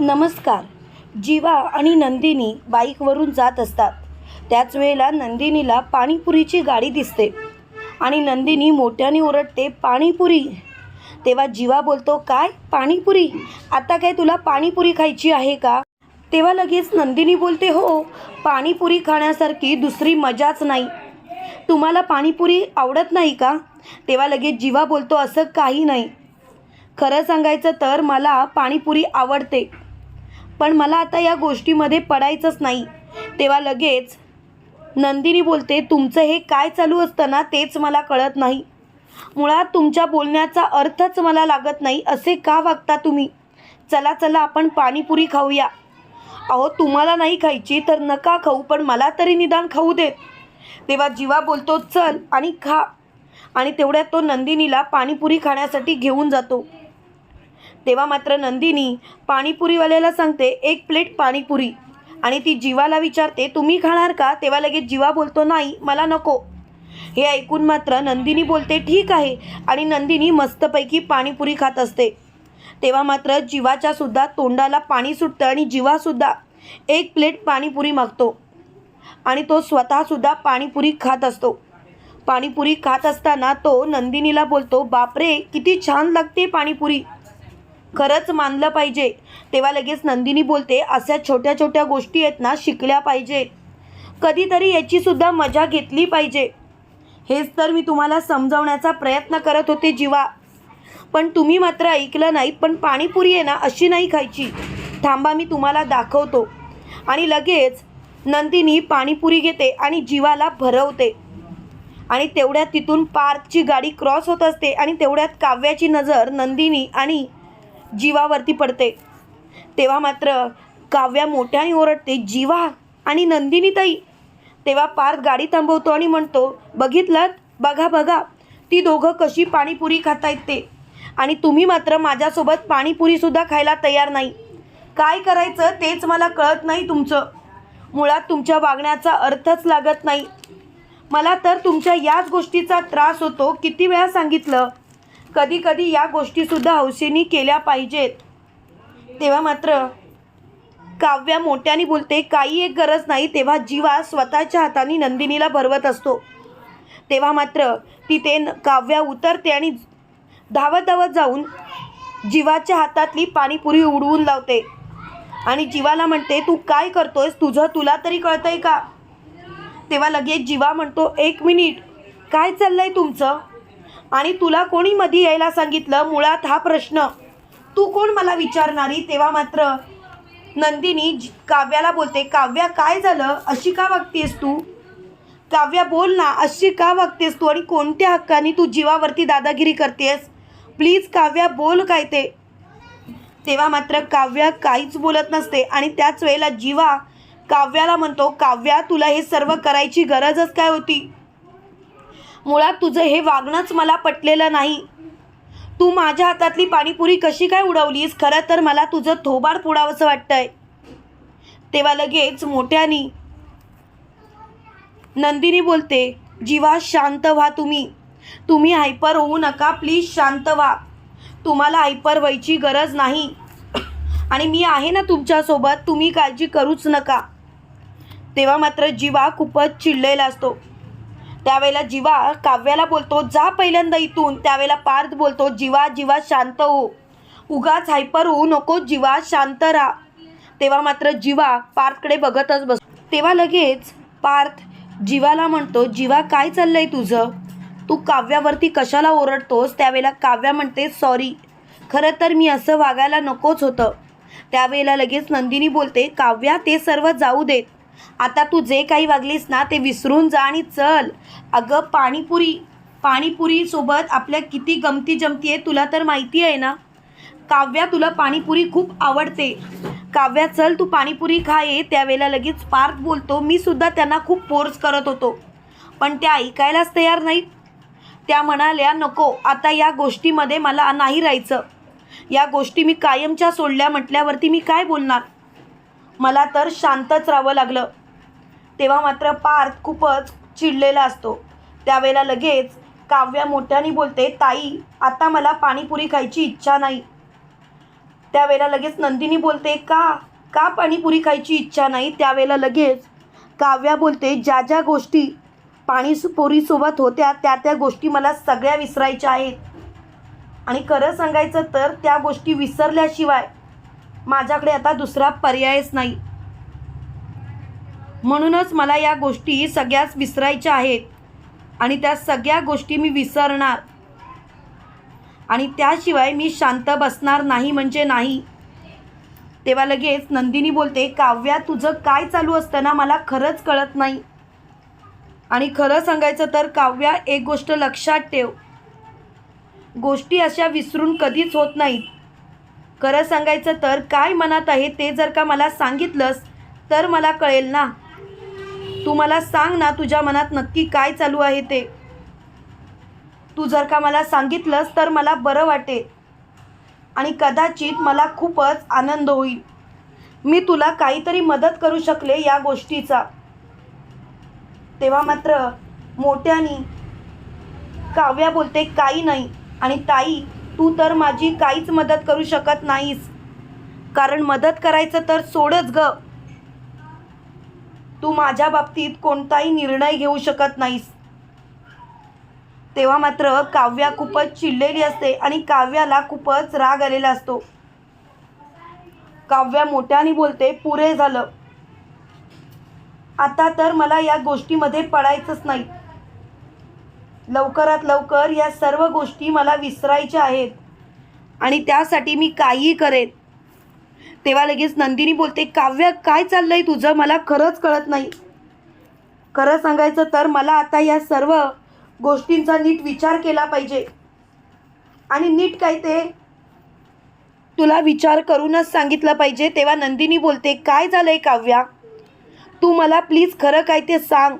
नमस्कार. जीवा आणि नंदिनी बाईकवरून जात असतात. त्याच वेळेला नंदिनीला पाणीपुरीची गाडी दिसते. आणि नंदिनी मोठ्याने ओरडते पाणीपुरी. तेव्हा जीवा बोलतो काय? पाणीपुरी? आता काय तुला पाणीपुरी खायची आहे का? तेव्हा लगेच नंदिनी बोलते हो पाणीपुरी खाण्यासारखी दुसरी मजाच नाही. तुम्हाला पाणीपुरी आवडत नाही का? तेव्हा लगेच जीवा बोलतो असं काही नाही. खरं सांगायचं तर मला पाणीपुरी आवडते. पण मला आता या गोष्टीमध्ये पडायचंच नाही. तेव्हा लगेच नंदिनी बोलते तुमचं हे काय चालू असतं ना तेच मला कळत नाही. मुळात तुमच्या बोलण्याचा अर्थच मला लागत नाही असे का वागता तुम्ही? चला चला आपण पाणीपुरी खाऊया. अहो तुम्हाला नाही खायची तर नका खाऊ पण मला तरी निदान खाऊ देत. तेव्हा जीवा बोलतो चल आणि खा. आणि तेवढ्यात तो नंदिनीला पाणीपुरी खाण्यासाठी घेऊन जातो. तेव्हा मात्र नंदिनी पाणीपुरीवाल्याला सांगते एक प्लेट पाणीपुरी. आणि ती जीवाला विचारते तुम्ही खाणार का? तेव्हा लगेच जीवा बोलतो नाही मला नको. हे ऐकून मात्र नंदिनी बोलते ठीक आहे. आणि नंदिनी मस्तपैकी पाणीपुरी खात असते. तेव्हा मात्र जीवाच्या सुद्धा तोंडाला पाणी सुटतं आणि जीवासुद्धा एक प्लेट पाणीपुरी मागतो. आणि तो स्वतःसुद्धा पाणीपुरी खात असतो. पाणीपुरी खात असताना तो नंदिनीला बोलतो बापरे किती छान लागते पाणीपुरी. खरंच मानलं पाहिजे. तेव्हा लगेच नंदिनी बोलते अशा छोट्या छोट्या गोष्टी आहेत ना शिकल्या पाहिजे. कधीतरी याचीसुद्धा मजा घेतली पाहिजे. हेच तर मी तुम्हाला समजावण्याचा प्रयत्न करत होते जीवा. पण तुम्ही मात्र ऐकलं नाही पण पाणीपुरी आहे ना अशी नाही खायची. थांबा मी तुम्हाला दाखवतो. आणि लगेच नंदिनी पाणीपुरी घेते आणि जीवाला भरवते. आणि तेवढ्यात तिथून पार्कची गाडी क्रॉस होत असते आणि तेवढ्यात काव्याची नजर नंदिनी आणि जीवावरती पडते. तेव्हा मात्र काव्या मोठ्याने ओरडते जीवा आणि नंदिनी ताई. तेव्हा पार्थ गाडी थांबवतो आणि म्हणतो बघितलं? बघा बघा. ती दोघं कशी पाणीपुरी खातायत ते. आणि तुम्ही मात्र माझ्यासोबत पाणीपुरीसुद्धा खायला तयार नाही. काय करायचं तेच मला कळत नाही तुमचं. मुळात तुमच्या वागण्याचा अर्थच लागत नाही. मला तर तुमच्या याच गोष्टीचा त्रास होतो. किती वेळा सांगितलं? कधी कधी या गोष्टीसुद्धा हौसेनी केल्या पाहिजेत. तेव्हा मात्र काव्या मोठ्याने बोलते काही एक गरज नाही तेव्हा जीवा स्वतःच्या हाताने नंदिनीला भरवत असतो. तेव्हा मात्र तिथे न- काव्या उतरते आणि धावत धावत जाऊन जीवाच्या हातातली पाणीपुरी उडवून लावते. आणि जीवाला म्हणते तू काय करतोयस? तुझं तुला तरी कळतंय का? तेव्हा लगेच जीवा म्हणतो एक मिनिट काय चाललंय तुमचं? आणि तुला कोणी मधी यायला सांगितलं? मुळात हा प्रश्न. तू कोण मला विचारणारी? तेव्हा मात्र नंदिनी जी- काव्याला बोलते काव्या काय झालं? अशी का वागतेस तू? काव्या बोल ना. अशी का वागतेस तू? आणि कोणत्या हक्काने तू जीवावरती दादागिरी करतेस? प्लीज काव्या बोल काय ते? तेव्हा मात्र काव्या काहीच बोलत नसते. आणि त्याच वेळेला जीवा काव्याला म्हणतो काव्या तुला हे सर्व करायची गरजच काय होती? मुळात तुझं हे वागणंच मला पटलेलं नाही. तू माझ्या हातातली पाणीपुरी कशी काय उडवलीस? खरं तर मला तुझं थोबाड पुडावंसं वाटतंय. तेव्हा लगेच मोठ्यानी नंदिनी बोलते जीवा शांत व्हा तुम्ही. तुम्ही हायपर होऊ नका प्लीज शांत व्हा. तुम्हाला हायपर व्हायची गरज नाही. आणि मी आहे ना तुमच्यासोबत तुम्ही काळजी करूच नका. तेव्हा मात्र जीवा खूपच चिडलेला असतो. त्यावेळेला जीवा काव्याला बोलतो जा पहिल्यांदा इथून. त्यावेळेला पार्थ बोलतो जीवा जीवा शांत हो. उगाच हायपर होऊ नको जीवा शांत राहा तेव्हा मात्र जीवा पार्थकडे बघतच बस तेव्हा लगेच पार्थ जीवाला म्हणतो जीवा काय चाललंय तुझं? तू काव्यावरती कशाला ओरडतोस? त्यावेळेला काव्या म्हणते सॉरी. खरं तर मी असं वागायला नकोच होतं. त्यावेळेला लगेच नंदिनी बोलते काव्या ते सर्व जाऊ देत. आता तू जे काही वागलीस ना ते विसरून जा आणि चल. अगं पाणीपुरी पाणीपुरीसोबत आपल्या किती गमती जमती आहे तुला तर माहिती आहे ना? काव्या तुला पाणीपुरी खूप आवडते. काव्या चल तू पाणीपुरी खा ये. त्यावेळेला लगेच पार्थ बोलतो. मी सुद्धा त्यांना खूप फोर्स करत होतो. पण त्या ऐकायलाच तयार नाहीत. त्या म्हणाल्या नको आता या गोष्टीमध्ये मला नाही राहायचं. या गोष्टी मी कायमच्या सोडल्या म्हटल्यावरती मी काय बोलणार? मला तर शांतच राहावं लागलं. तेव्हा मात्र पार्थ खूपच चिडलेला असतो. त्यावेळेला लगेच काव्या मोठ्याने बोलते ताई आता मला पाणीपुरी खायची इच्छा नाही. त्यावेळेला लगेच नंदिनी बोलते का? का पाणीपुरी खायची इच्छा नाही? त्यावेळेला लगेच काव्या बोलते ज्या ज्या गोष्टी पाणीपुरीसोबत होत्या त्या त्या गोष्टी मला सगळ्या विसरायच्या आहेत. आणि खरं सांगायचं तर त्या गोष्टी विसरल्याशिवाय माझ्याकडे आता दुसरा पर्यायच नाही. म्हणूनच मला या गोष्टी सगळ्याच विसरायच्या आहेत आणि त्या सगळ्या गोष्टी मी विसरणार. आणि त्याशिवाय मी शांत बसणार नाही म्हणजे नाही. तेव्हा लगेच नंदिनी बोलते काव्या तुझं काय चालू असतं ना मला खरंच कळत नाही. आणि खरं सांगायचं तर काव्या एक गोष्ट लक्षात ठेव. गोष्टी अशा विसरून कधीच होत नाहीत. खरं सांगायचं तर काय मनात आहे ते जर का मला सांगितलंस तर मला कळेल ना. तू मला सांग ना तुझ्या मनात नक्की काय चालू आहे ते. तू जर का मला सांगितलंस तर मला बरं वाटेल आणि कदाचित मला खूपच आनंद होईल. मी तुला काहीतरी मदत करू शकले या गोष्टीचा. तेव्हा मात्र मोठ्यानी काव्या बोलते काही नाही. आणि ताई तू तर माझी काहीच मदत करू शकत नाहीस. कारण मदत करायचं तर सोडच ग. तू माझ्या बाबतीत कोणताही निर्णय घेऊ शकत नाहीस. तेव्हा मात्र काव्या खूपच चिडलेली असते आणि काव्याला खूपच राग आलेला असतो. काव्या मोठ्याने बोलते पुरे झालं. आता तर मला या गोष्टीमध्ये पडायचंच नाही. लवकरात लवकर या सर्व गोष्टी मला विसरायच्या आहेत. आणि त्यासाठी मी काहीही करेन. तेव्हा लगेच नंदिनी बोलते काव्य काय चाललं आहे तुझं? मला खरंच कळत नाही. खरं सांगायचं तर मला आता या सर्व गोष्टींचा नीट विचार केला पाहिजे. आणि नीट काय ते तुला विचार करूनच सांगितलं पाहिजे. तेव्हा नंदिनी बोलते काय झालं आहे काव्या? तू मला प्लीज खरं काय ते सांग.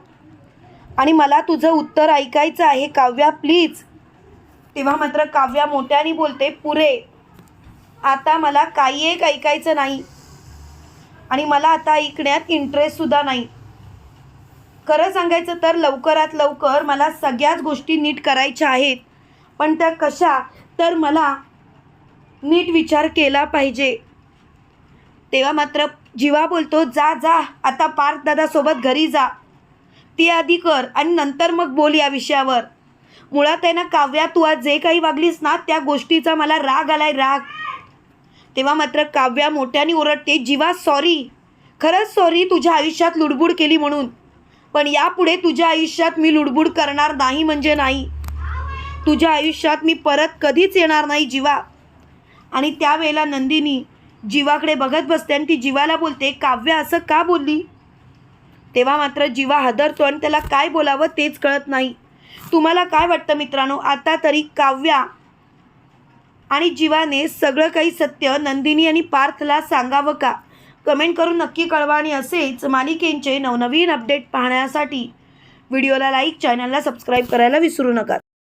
आणि मला तुझं उत्तर ऐकायचं आहे. काव्या प्लीज तेव्हा मात्र काव्या मोठ्याने बोलते पुरे आता मला काही एक ऐकायचं नाही. आणि मला आता ऐकण्यात इंटरेस्टसुद्धा नाही. खरं सांगायचं तर लवकरात लवकर मला सगळ्याच गोष्टी नीट करायच्या आहेत. पण त्या कशा? तर मला नीट विचार केला पाहिजे. तेव्हा मात्र जीवा बोलतो जा जा आता पार्थ दादासोबत घरी जा. ती आधी कर आणि नंतर मग बोल या विषयावर. मुळात आहे ना काव्या तू आज जे काही वागलीस ना त्या गोष्टीचा मला राग आलाय राग. तेव्हा मात्र काव्या मोठ्याने ओरडते जीवा सॉरी खरंच सॉरी तुझ्या आयुष्यात लुडबुड केली म्हणून. पण यापुढे तुझ्या आयुष्यात मी लुडबुड करणार नाही म्हणजे नाही. तुझ्या आयुष्यात मी परत कधीच येणार नाही जीवा. आणि त्यावेळेला नंदिनी जीवाकडे बघत बसते आणि ती जीवाला बोलते काव्य असं का बोलली? तेव्हा मात्र जीवा हादरतो आणि त्याला काय बोलावं तेच कळत नाही. तुम्हाला काय वाटतं मित्रांनो? आता तरी काव्या आणि जीवाने सगळं काही सत्य नंदिनी आणि पार्थला सांगावं का? कमेंट करून नक्की कळवा आणि असेच मालिकेंचे नवनवीन अपडेट पाहण्यासाठी व्हिडिओला लाईक चॅनलला सबस्क्राईब करायला विसरू नका.